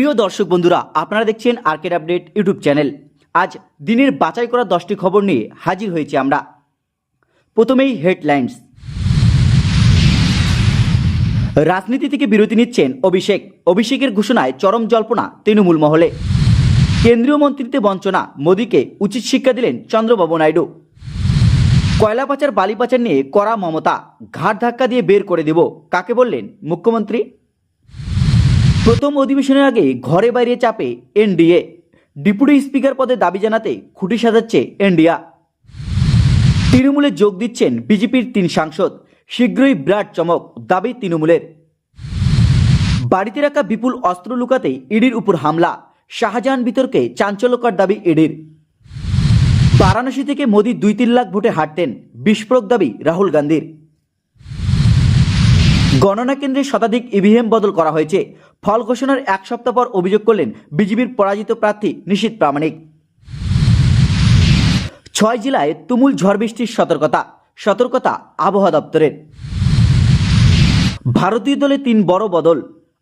প্রিয় দর্শক বন্ধুরা, আপনারা দেখছেন আর্কেড আপডেট ইউটিউব চ্যানেল। আজ দিনের বাছাই করা দশটি খবর নিয়ে হাজির হয়েছি আমরা। প্রথমেই হেডলাইন্স। রাজনীতি থেকে বিরতি নিচ্ছেন অভিষেক। অভিষেকের ঘোষণায় চরম জল্পনা তৃণমূল মহলে। কেন্দ্রীয় মন্ত্রীতে বঞ্চনা, মোদীকে উচিত শিক্ষা দিলেন চন্দ্রবাবু নাইডু। কয়লা পাচার, বালি পাচার নিয়ে করা মমতা, ঘাট ধাক্কা দিয়ে বের করে দেব, কাকে বললেন মুখ্যমন্ত্রী? প্রথম অধিবেশনের আগে ঘরে বাইরে চাপে এনডিএ। ডিপুটি স্পিকার পদে দাবি জানাতে খুঁটি সাজাচ্ছে এনডিয়া তৃণমূলে যোগ দিচ্ছেন বিজেপির তিন সাংসদ। শীঘ্রই বিরাট চমক, দাবি তৃণমূলের। বাড়িতে রাখা বিপুল অস্ত্র লুকাতে ইডির উপর হামলা। শাহজাহান বিতর্কে চাঞ্চল্যকর দাবি ইডির। বারাণসী থেকে মোদী দুই তিন লাখ ভোটে হারতেন, বিস্ফোরক দাবি রাহুল গান্ধীর। গণনা কেন্দ্রে শতাধিক ইভিএম বদল করা হয়েছে। ফল ঘোষণার এক সপ্তাহ পর অভিযোগ করলেন বিজেপির পরাজিত প্রার্থী নিশীত প্রামাণিক। ছয় জেলায় তুমুল ঝড় বৃষ্টির সতর্কতা সতর্কতা আবহাওয়া দপ্তরের। ভারতীয় দলে তিন বড় বদল,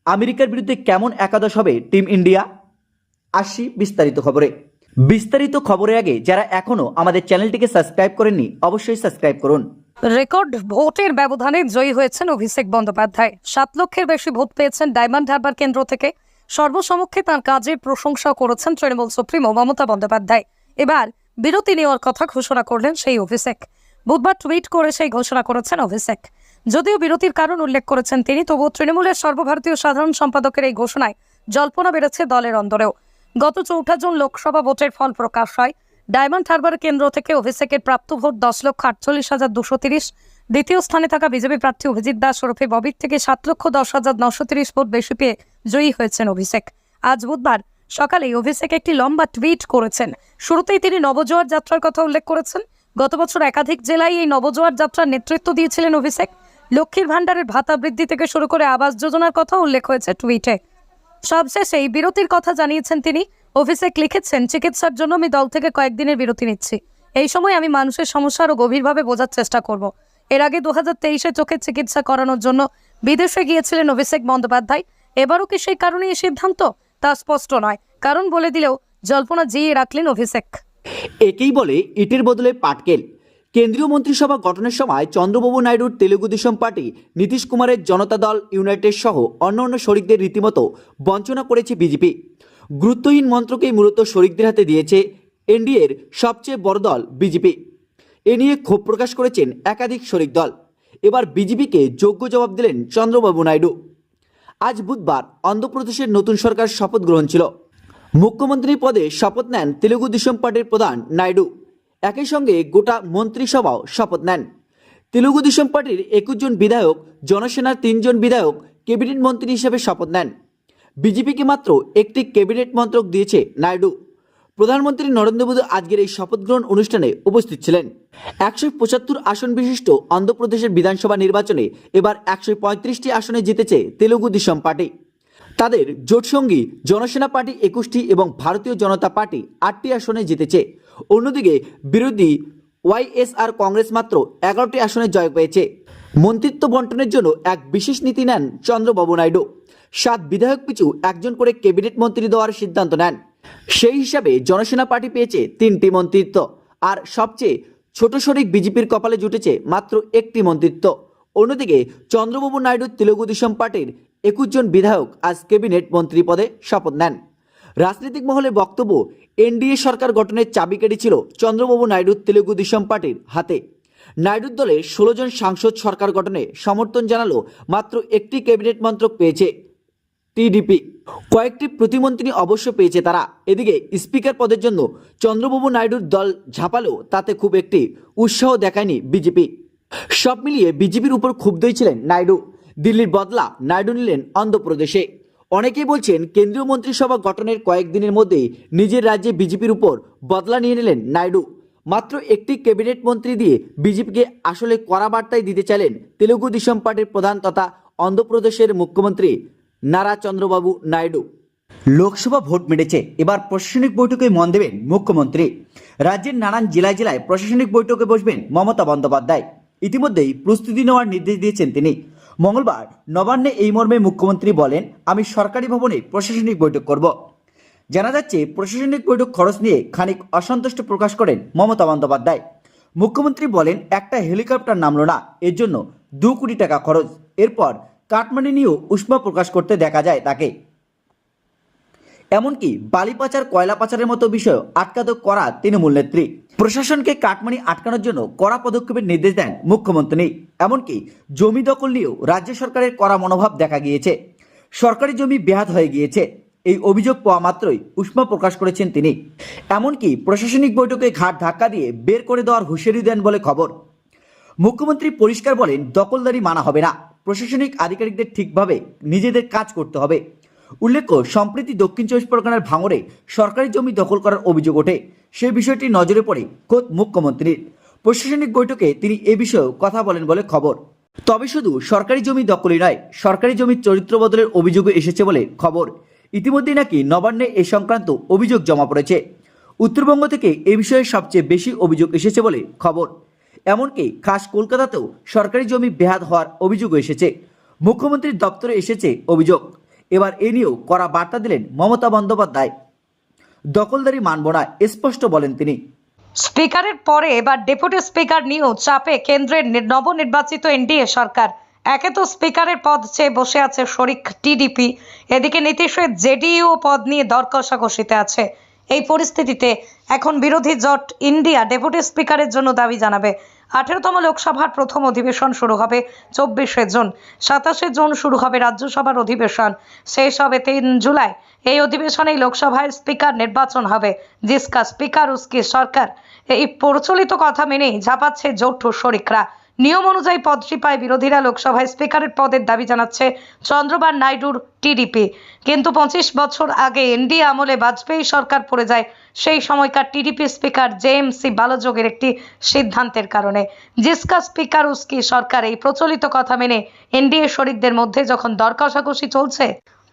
আমেরিকার বিরুদ্ধে কেমন একাদশ হবে টিম ইন্ডিয়া? আসি বিস্তারিত খবরে। বিস্তারিত খবরের আগে যারা এখনও আমাদের চ্যানেলটিকে সাবস্ক্রাইব করেননি, অবশ্যই সাবস্ক্রাইব করুন। রেকর্ড ভোটের ব্যবধানে জয়ী হয়েছেন অভিষেক বন্দ্যোপাধ্যায়। সাত লক্ষের বেশি ভোট পেয়েছেন ডায়মন্ড হারবার কেন্দ্র থেকে। সর্বসমক্ষে তার কাজের প্রশংসা করেছেন তৃণমূল সুপ্রিমো মমতা বন্দ্যোপাধ্যায়। এবার বিরতি নেওয়ার কথা ঘোষণা করলেন সেই অভিষেক। বুধবার টুইট করে সেই ঘোষণা করেছেন অভিষেক। যদিও বিরতির কারণ উল্লেখ করেছেন তিনি, তবুও তৃণমূলের সর্বভারতীয় সাধারণ সম্পাদকের এই ঘোষণায় জল্পনা বেড়েছে দলের অন্দরেও। গত চৌঠা জুন লোকসভা ভোটের ফল প্রকাশ হয়। ডায়মন্ড হারবার কেন্দ্র থেকে অভিষেকের প্রাপ্ত ভোট দশ লক্ষ আটচল্লিশ হাজার দুশো তিরিশ। দ্বিতীয় স্থানে থাকা বিজেপি প্রার্থী অভিজিৎ দাস ওরফে ববির থেকে সাত লক্ষ দশ হাজার নশো তিরিশ ভোট বেশি পেয়ে জয়ী হয়েছেন অভিষেক। আজ বুধবার সকালে অভিষেক একটি লম্বা টুইট করেছেন। শুরুতেই তিনি নবজোয়ার যাত্রার কথা উল্লেখ করেছেন। গত বছর একাধিক জেলায় এই নবজোয়ার যাত্রার নেতৃত্ব দিয়েছিলেন অভিষেক। লক্ষ্মীর ভাণ্ডারের ভাতা বৃদ্ধি থেকে শুরু করে আবাস যোজনার কথা উল্লেখ হয়েছে টুইটে। সবশেষে এই বিরতির কথা জানিয়েছেন তিনি অভিষেক লিখেছেন, চিকিৎসার জন্য আমি দল থেকে কয়েকদিনের বিরতি নিচ্ছি। এই সময় আমি মানুষের সমস্যা আরও গভীরভাবে বোঝার চেষ্টা করব। এর আগে দু হাজার তেইশে চোখের চিকিৎসা করানোর জন্য বিদেশে গিয়েছিলেন অভিষেক বন্দ্যোপাধ্যায়। এবারও কি সেই কারণে এই সিদ্ধান্ত? তা স্পষ্ট নয়। কারণ বলে দিলেও জল্পনা জিয়ে রাখলেন অভিষেক। একেই বলে ইটের বদলে পাটকেল। কেন্দ্রীয় মন্ত্রিসভা গঠনের সময় চন্দ্রবাবু নাইডুর তেলুগু দেশম পার্টি, নীতিশ কুমারের জনতা দল, ইউনাইটেড সহ অন্যান্য শরিকদের রীতিমতো বঞ্চনা করেছে বিজেপি। গুরুত্বহীন মন্ত্রকেই মূলত শরিকদের হাতে দিয়েছে এনডিএর সবচেয়ে বড় দল বিজেপি। এ নিয়ে ক্ষোভ প্রকাশ করেছেন একাধিক শরিক দল। এবার বিজেপিকে যোগ্য জবাব দিলেন চন্দ্রবাবু নাইডু। আজ বুধবার অন্ধ্রপ্রদেশের নতুন সরকার শপথ গ্রহণ ছিল। মুখ্যমন্ত্রী পদে শপথ নেন তেলুগু দেশম পার্টির প্রধান নাইডু। একই সঙ্গে গোটা মন্ত্রিসভাও শপথ নেন। তেলুগু দেশম পার্টির একুশ জন বিধায়ক, জনসেনার তিনজন বিধায়ক ক্যাবিনেট মন্ত্রী হিসেবে শপথ নেন। বিজেপিকে মাত্র একটি ক্যাবিনেট মন্ত্রক দিয়েছে নাইডু। প্রধানমন্ত্রী নরেন্দ্র মোদী আজকের এই শপথ গ্রহণ অনুষ্ঠানে উপস্থিত ছিলেন। একশো পঁচাত্তর আসন বিশিষ্ট অন্ধ্রপ্রদেশের বিধানসভা নির্বাচনে এবার একশো পঁয়ত্রিশটি আসনে জিতেছে তেলুগু দেশম পার্টি। তাদের জোটসঙ্গী জনসেনা পার্টি একুশটি এবং ভারতীয় জনতা পার্টি আটটি আসনে জিতেছে। অন্যদিকে বিরোধী ওয়াইএসআর কংগ্রেস মাত্র এগারোটি আসনে জয় পেয়েছে। মন্ত্রিত্ব বন্টনের জন্য এক বিশেষ নীতি নেন চন্দ্রবাবু নাইডু। সাত বিধায়ক পিছু একজন করে ক্যাবিনেট মন্ত্রী দেওয়ার সিদ্ধান্ত নেন। সেই হিসাবে জনসেনা পার্টি পেয়েছে তিনটি মন্ত্রিত্ব, আর সবচেয়ে ছোট শরিক বিজেপির কপালে জুটেছে মাত্র একটি মন্ত্রিত্ব। অন্যদিকে চন্দ্রবাবু নাইডু তেলুগু দেশম পার্টির একুশ জন বিধায়ক আজ ক্যাবিনেট মন্ত্রী পদে শপথ নেন। রাজনৈতিক মহলে বক্তব্য, এনডিএ সরকার গঠনের চাবিকাঠি ছিল চন্দ্রবাবু নাইডু তেলুগু দেশম পার্টির হাতে। নাইডুর দলে ষোলো জন সাংসদ সরকার গঠনে সমর্থন জানালো মাত্র একটি ক্যাবিনেট মন্ত্রক পেয়েছে। টিডিপি। কয়েকটি প্রতিমন্ত্রী অবশ্য পেয়েছে তারা। এদিকে স্পিকার পদের জন্য চন্দ্রবাবু নাইডুর দল ঝাঁপালেও তাতে খুব একটি উৎসাহ দেখায়নি বিজেপি। সব মিলিয়ে বিজেপির উপর ক্ষুব্ধই ছিলেন নাইডু। দিল্লির বদলা নাইডু নিলেন অন্ধ্রপ্রদেশে। অনেকেই বলছেন কেন্দ্রীয় মন্ত্রিসভা গঠনের কয়েকদিনের মধ্যেই নিজের রাজ্যে বিজেপির উপর বদলা নিয়ে নিলেন নাইডু। মাত্র একটি ক্যাবিনেট মন্ত্রী দিয়ে বিজেপিকে আসলে কড়া বার্তাই দিতে চাইলেন তেলুগু দেশম পার্টির প্রধান তথা অন্ধ্রপ্রদেশের মুখ্যমন্ত্রী নারা চন্দ্রবাবু নাইডু। লোকসভা ভোট মিটেছে। এবার প্রশাসনিক বৈঠকে মন দেবেন মুখ্যমন্ত্রী। রাজ্যের নানান জেলায় জেলায় প্রশাসনিক বৈঠকে বসবেন মমতা বন্দ্যোপাধ্যায়। ইতিমধ্যেই প্রস্তুতি নেওয়ার নির্দেশ দিয়েছেন তিনি। মঙ্গলবার নবান্নে এই মর্মে মুখ্যমন্ত্রী বলেন, আমি সরকারি ভবনে প্রশাসনিক বৈঠক করব। জানা যাচ্ছে, প্রশাসনিক বৈঠক খরচ নিয়ে খানিক অসন্তুষ্ট প্রকাশ করেন মমতা বন্দ্যোপাধ্যায়। মুখ্যমন্ত্রী বলেন, একটা হেলিকপ্টার নামলো না। এর জন্য দু কোটি টাকা খরচ। এরপর কাটমানি নিয়েও উষ্মা প্রকাশ করতে দেখা যায় তাকে। এমনকি বালি পাচার, কয়লা পাচারের মতো বিষয় আটকাতে করা তৃণমূল নেত্রী। প্রশাসনকে কাটমানি আটকানোর জন্য কড়া পদক্ষেপের নির্দেশ দেন মুখ্যমন্ত্রী। এমনকি জমি দখল নিয়েও রাজ্য সরকারের কড়া মনোভাব দেখা গিয়েছে। সরকারি জমি বেহাত হয়ে গিয়েছে। এই অভিযোগ পাওয়া মাত্রই উষ্মা প্রকাশ করেছেন তিনি। এমনকি প্রশাসনিক বৈঠকে ঘাট ধাক্কা দিয়ে বের করে দেওয়ার হুঁশিয়ারি দেন বলে খবর। মুখ্যমন্ত্রী পরিষ্কার বলেন, দখলদারি মানা হবে না। প্রশাসনিক আধিকারিকদের ঠিকভাবে নিজেদের কাজ করতে হবে। উল্লেখ্য, সম্প্রতি দক্ষিণ চব্বিশ পরগনার ভাঙড়ে সরকারি জমি দখল করার অভিযোগ ওঠে। সে বিষয়টি নজরে পড়ে খোদ মুখ্যমন্ত্রীর। প্রশাসনিক বৈঠকে তিনি এ বিষয়েও কথা বলেন বলে খবর। তবে শুধু সরকারি জমি দখলই নয়, সরকারি জমির চরিত্র বদলের অভিযোগও এসেছে বলে খবর। ইতিমধ্যে নাকি নবান্নে এ সংক্রান্ত অভিযোগ জমা পড়েছে। উত্তরবঙ্গ থেকে এ বিষয়ে সবচেয়ে বেশি অভিযোগ এসেছে বলে খবর। এমনকি খাস কলকাতাতেও সরকারি জমি বেহাত হওয়ার অভিযোগ এসেছে। মুখ্যমন্ত্রীর দপ্তরে এসেছে অভিযোগ। এবার এ নিয়েও কড়া বার্তা দিলেন মমতা বন্দ্যোপাধ্যায়। দখলদারি মানব না, স্পষ্ট বলেন তিনি। স্পিকারের পরে এবার ডেপুটি স্পিকার নিয়েও চাপে কেন্দ্রের নবনির্বাচিত এনডিএ সরকার। একে তো স্পিকারের পদ চেয়ে বসে আছে শরিক টিডিপি, এদিকে নীতিশের জেডিইউ পদ নিয়ে দর কষাকষিতে আছে। এই পরিস্থিতিতে এখন বিরোধী জট ইন্ডিয়া ডেপুটি স্পিকারের জন্য দাবি জানাবে। আঠেরোতম লোকসভার প্রথম অধিবেশন শুরু হবে চব্বিশে জুন। সাতাশে জুন শুরু হবে রাজ্যসভার অধিবেশন। শেষ হবে তিন জুলাই। এই অধিবেশনে লোকসভায় স্পিকার নির্বাচন হবে, জিসকা স্পিকার উস্কি সরকার। এই প্রচলিত কথা মেনেই ঝাঁপাচ্ছে জোট শরিকরা। নিয়ম অনুযায়ী পদটি পায় বিরোধীরা লোকসভায় স্পিকারের পদের দাবি জানাচ্ছে চন্দ্রবার নাইডুর টিডিপি। কিন্তু পঁচিশ বছর আগে এনডিএ আমলে বাজপেয়ী সরকার পড়ে যায় সেই সময়কার টিডিপি স্পিকার জেএমসি বালযোগের একটি সিদ্ধান্তের কারণে। জিসকা স্পিকার উস্কি সরকার এই প্রচলিত কথা মেনে এনডিএ শরিকদের মধ্যে যখন দর কষাকষি চলছে,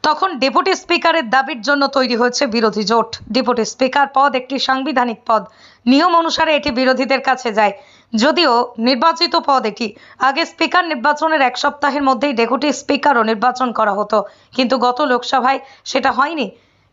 তখন ডেপুটি স্পিকারের দাবির জন্য তৈরি হয়েছে বিরোধী জোট। ডেপুটি স্পিকার পদ একটি সাংবিধানিক পদ। নিয়ম অনুসারে এটি বিরোধীদের কাছে যায়। যদিও নির্বাচিত পদ এটি আগে স্পিকার নির্বাচনের এক সপ্তাহের মধ্যেই ডেপুটি স্পিকারও নির্বাচন করা হতো, কিন্তু গত লোকসভায় সেটা হয়নি।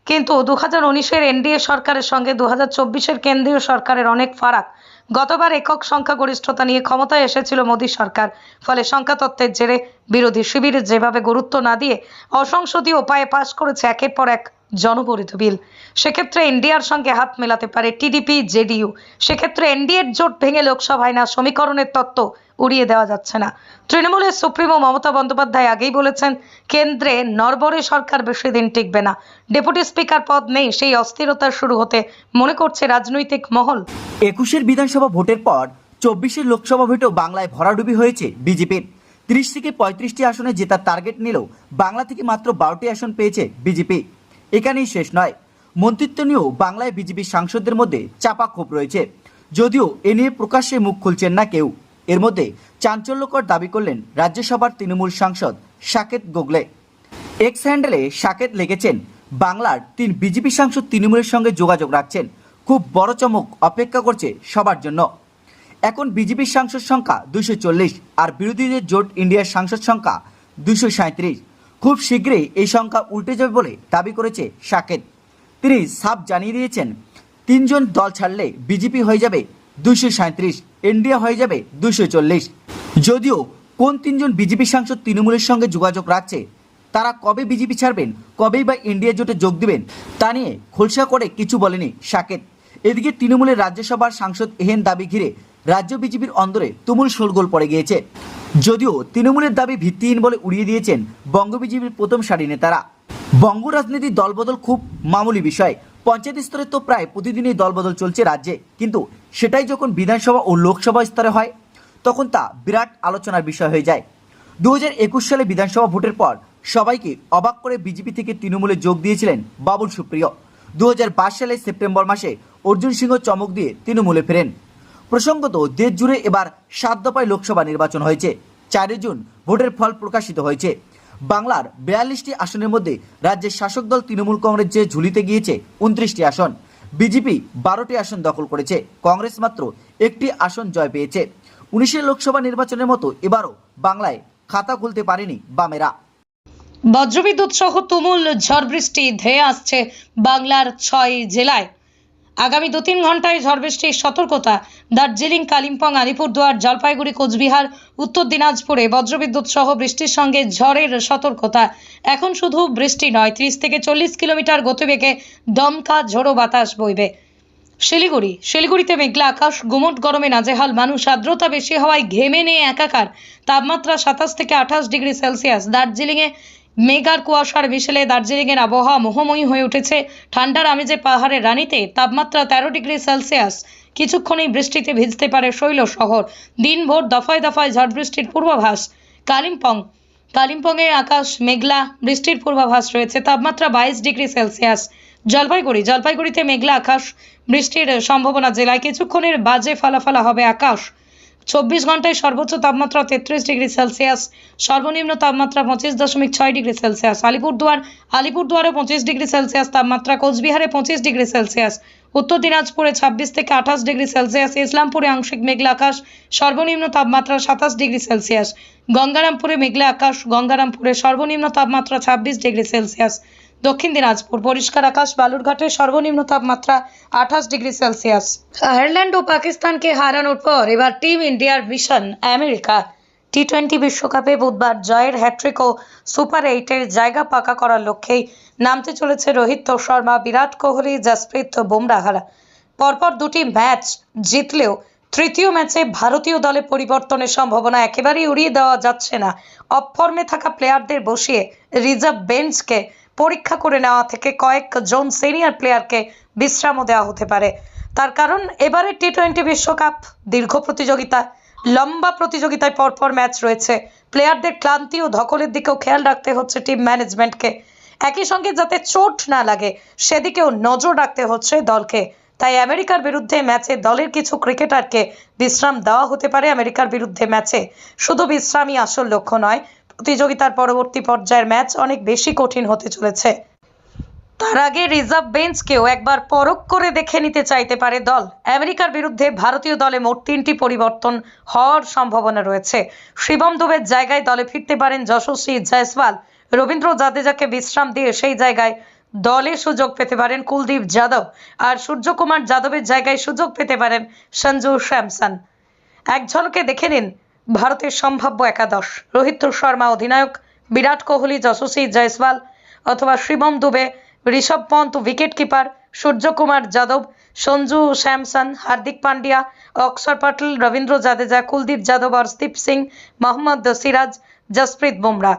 কিন্তু দু হাজার উনিশের এনডিএ সরকারের সঙ্গে দু হাজার চব্বিশের কেন্দ্রীয় সরকারের অনেক ফারাক। গতবার একক সংখ্যাগরিষ্ঠতা নিয়ে ক্ষমতায় এসেছিল মোদী সরকার, ফলে সংখ্যাতত্ত্বের জেরে বিরোধী শিবিরে যেভাবে গুরুত্ব না দিয়ে অসংসদীয় উপায়ে পাশ করেছে একের পর এক জনপরিত বিল। সেক্ষেত্রে এনডিআর সঙ্গে হাত মেলাতে পারে টিডিপি, জেডিইউ। সেক্ষেত্রে এনডিএর জোট ভেঙে লোকসভায় না সমীকরণের তত্ত্ব উড়িয়ে দেওয়া যাচ্ছে না। তৃণমূলের সুপ্রিমো মমতা বন্দ্যোপাধ্যায় আগেই বলেছেন, কেন্দ্রে নরবরে সরকার বেশি দিন টিকবে না। ডেপুটি স্পিকার পদ নেই, সেই অস্থিরতা শুরু হতে মনে করছে রাজনৈতিক মহল। একুশের বিধানসভা ভোটের পর চব্বিশের লোকসভা ভোটেও বাংলায় ভরাডুবি হয়েছে বিজেপির তিরিশ থেকে পঁয়ত্রিশটি আসনে জেতার টার্গেট নিলেও বাংলা থেকে মাত্র বারোটি আসন পেয়েছে বিজেপি এখানেই শেষ নয়। মন্ত্রিত্ব নিয়েও বাংলায় বিজেপির সাংসদদের মধ্যে চাপা ক্ষোভ রয়েছে। যদিও এ নিয়ে প্রকাশ্যে মুখ খুলছেন না কেউ। এর মধ্যে চাঞ্চল্যকর দাবি করলেন রাজ্যসভার তৃণমূল সাংসদ সাকেত গোগলে এক্স হ্যান্ডেলে সাকেত লিখেছেন, বাংলার তিন বিজেপি সাংসদ তৃণমূলের সঙ্গে যোগাযোগ রাখছেন। খুব বড় চমক অপেক্ষা করছে সবার জন্য। এখন বিজেপির সাংসদ সংখ্যা দুশো আর বিরোধীদের জোট ইন্ডিয়ার সাংসদ সংখ্যা দুশো খুব শীঘ্রই এই সংখ্যা উল্টে যাবে বলে দাবি করেছে সাকেত তিনি সাফ জানিয়ে দিয়েছেন, তিনজন দল ছাড়লে বিজেপি হয়ে যাবে দুশো সাঁত্রিশ ইন্ডিয়া হয়ে যাবে দুশো চল্লিশ। যদিও কোন তিনজন বিজেপি সাংসদ তৃণমূলের সঙ্গে যোগাযোগ রাখছে, তারা কবে বিজেপি ছাড়বেন, কবেই বা ইন্ডিয়া জোটে যোগ দিবেন, তা নিয়ে খোলসা করে কিছু বলেনি সাকেত এদিকে তৃণমূলের রাজ্যসভার সাংসদ এহেন দাবি ঘিরে রাজ্য বিজেপির অন্দরে তুমুল শোরগোল পড়ে গিয়েছে। যদিও তৃণমূলের দাবি ভিত্তিহীন বলে উড়িয়ে দিয়েছেন বঙ্গ বিজেপির প্রথম সারি নেতারা। বঙ্গ রাজনীতির দলবদল খুব মামুলি বিষয়। পঞ্চায়েত স্তরে তো প্রায় প্রতিদিনই দলবদল চলছে রাজ্যে। কিন্তু সেটাই যখন বিধানসভা ও লোকসভা স্তরে হয়, তখন তা বিরাট আলোচনার বিষয় হয়ে যায়। দু হাজার একুশ সালে বিধানসভা ভোটের পর সবাইকে অবাক করে বিজেপি থেকে তৃণমূলে যোগ দিয়েছিলেন বাবুল সুপ্রিয়। দু হাজার পাঁচ সালে সেপ্টেম্বর মাসে অর্জুন সিংহ চমক দিয়ে তৃণমূলে ফেরেন। প্রসঙ্গত দেশ জুড়ে এবার সাত দফায় লোকসভা নির্বাচন হয়েছে। চারই জুন ভোটের ফল প্রকাশিত হয়েছে। বাংলার বিয়াল্লিশটি আসনের মধ্যে রাজ্যের শাসক দল তৃণমূল কংগ্রেস যে ঝুলিতে গিয়েছে উনত্রিশটি আসন। বিজেপি বারোটি আসন দখল করেছে। কংগ্রেস মাত্র একটি আসন জয় পেয়েছে। উনিশের লোকসভা নির্বাচনের মতো এবারও বাংলায় খাতা খুলতে পারেনি বামেরা। বজ্রবিদ্যুৎ সহ তুমুল ঝড় বৃষ্টি ধেয়ে আসছে বাংলার ছয় জেলায়। আগামী দু তিন ঘন্টায় ঝড় বৃষ্টির সতর্কতা। দার্জিলিং, কালিম্পং, আলিপুরদুয়ার, জলপাইগুড়ি, কোচবিহার, উত্তর দিনাজপুরে বজ্রবিদ্যুৎ সহ বৃষ্টির সঙ্গে ঝড়ের সতর্কতা। এখন শুধু বৃষ্টি নয়, ত্রিশ থেকে চল্লিশ কিলোমিটার গতিবেগে দমকা ঝোড়ো বাতাস বইবে। শিলিগুড়ি, শিলিগুড়িতে মেঘলা আকাশ, গুমট গরমে নাজেহাল মানুষ, আর্দ্রতা বেশি হওয়ায় ঘেমে নিয়ে একাকার। তাপমাত্রা সাতাশ থেকে আঠাশ ডিগ্রি সেলসিয়াস। দার্জিলিংয়ে মেঘার কুয়াশার মিশেলে দার্জিলিংয়ের আবহাওয়া মোহময়ী হয়ে উঠেছে। ঠান্ডার আমেজে পাহাড়ের রানীতে তাপমাত্রা তেরো ডিগ্রি সেলসিয়াস। কিছুক্ষণেই বৃষ্টিতে ভিজতে পারে শৈল শহর। দিনভর দফায় দফায় ঝড় বৃষ্টির পূর্বাভাস। কালিম্পং। কালিম্পংয়ে আকাশ মেঘলা, বৃষ্টির পূর্বাভাস রয়েছে। তাপমাত্রা বাইশ ডিগ্রি সেলসিয়াস। জলপাইগুড়ি। জলপাইগুড়িতে মেঘলা আকাশ, বৃষ্টির সম্ভাবনা জেলায় কিছুক্ষণের বাজে ফালাফালা হবে আকাশ। চব্বিশ ঘন্টায় সর্বোচ্চ তাপমাত্রা তেত্রিশ ডিগ্রি সেলসিয়াস, সর্বনিম্ন তাপমাত্রা পঁচিশ দশমিক ছয় ডিগ্রি সেলসিয়াস। আলিপুরদুয়ার, আলিপুরদুয়ারে পঁচিশ ডিগ্রি সেলসিয়াস, তাপমাত্রা কোচবিহারে পঁচিশ ডিগ্রি সেলসিয়াস। উত্তর দিনাজপুরে ছাব্বিশ থেকে আঠাশ ডিগ্রি সেলসিয়াস, ইসলামপুরে আংশিক মেঘলা আকাশ, সর্বনিম্ন তাপমাত্রা সাতাশ ডিগ্রি সেলসিয়াস। গঙ্গারামপুরে মেঘলা আকাশ, গঙ্গারামপুরে সর্বনিম্ন তাপমাত্রা ছাব্বিশ ডিগ্রি সেলসিয়াস। দক্ষিণ দিনাজপুর, পরিষ্কার আকাশ, বালুরঘাটে সর্বনিম্ন তাপমাত্রা আঠাশ ডিগ্রি সেলসিয়াস। আয়ারল্যান্ড ও পাকিস্তানকে হারানোর পর এবার টিম ইন্ডিয়ার মিশন, আমেরিকা। টি টোয়েন্টি বিশ্বকাপে বুধবার জয়ের হ্যাট্রিক ও সুপার এইটের জায়গা পাকা করার লক্ষ্যেই নামতে চলেছে রোহিত শর্মা, বিরাট কোহলি, জসপ্রীত বুমরাহারা। পরপর দুটি ম্যাচ জিতলেও তৃতীয় ম্যাচে ভারতীয় দলে পরিবর্তনের সম্ভাবনা একেবারেই উড়িয়ে দেওয়া যাচ্ছে না। অফ ফর্মে থাকা প্লেয়ারদের বসিয়ে রিজার্ভ বেঞ্চকে পরীক্ষা করে নেওয়া থেকে কয়েকজন সিনিয়র প্লেয়ারকে বিশ্রামও দেওয়া হতে পারে। তার কারণ, এবারে টি টোয়েন্টি বিশ্বকাপ দীর্ঘ প্রতিযোগিতা, লম্বা প্রতিযোগিতায় পরপর ম্যাচ রয়েছে। প্লেয়ারদের ক্লান্তি ও ধকলের দিকেও খেয়াল রাখতে হচ্ছে টিম ম্যানেজমেন্টকে একই সঙ্গে যাতে চোট না লাগে, সেদিকেও নজর রাখতে হচ্ছে দলকে। তাই আমেরিকার বিরুদ্ধে ম্যাচে দলের কিছু ক্রিকেটারকে বিশ্রাম দেওয়া হতে পারে আমেরিকার বিরুদ্ধে ম্যাচে শুধু বিশ্রামই আসল লক্ষ্য নয় প্রতিযোগিতার পরবর্তী পর্যায়ের ম্যাচ অনেক বেশি কঠিন হতে চলেছে। তার আগে রিজার্ভ বেঞ্চকেও একবার পরখ করে দেখে নিতে চাইতে পারে দল। আমেরিকার বিরুদ্ধে ভারতীয় দলে মোট তিনটি পরিবর্তন হওয়ার সম্ভাবনা রয়েছে। শিবম দুবের জায়গায় দলে ফিরতে পারেন যশস্বী জয়সওয়াল। রবীন্দ্র জাদেজাকে বিশ্রাম দিয়ে সেই জায়গায় দলে সুযোগ পেতে পারেন কুলদীপ যাদব। আর সূর্যকুমার যাদবের জায়গায় সুযোগ পেতে পারেন সঞ্জু স্যামসন। এক ঝলকে দেখে নিন ভারতের সম্ভাব্য একাদশ। রোহিত শর্মা অধিনায়ক, বিরাট কোহলি, যশস্বী জয়সওয়াল অথবা শিবম দুবে, ঋষভ পন্ত উইকেট কিপার সূর্যকুমার যাদব, সঞ্জু স্যামসন, হার্দিক পান্ডিয়া, অক্ষর পাটিল, রবীন্দ্র জাদেজা, কুলদীপ যাদব অর্শদীপ সিং, মোহাম্মদ সিরাজ, জসপ্রীত বুমরা।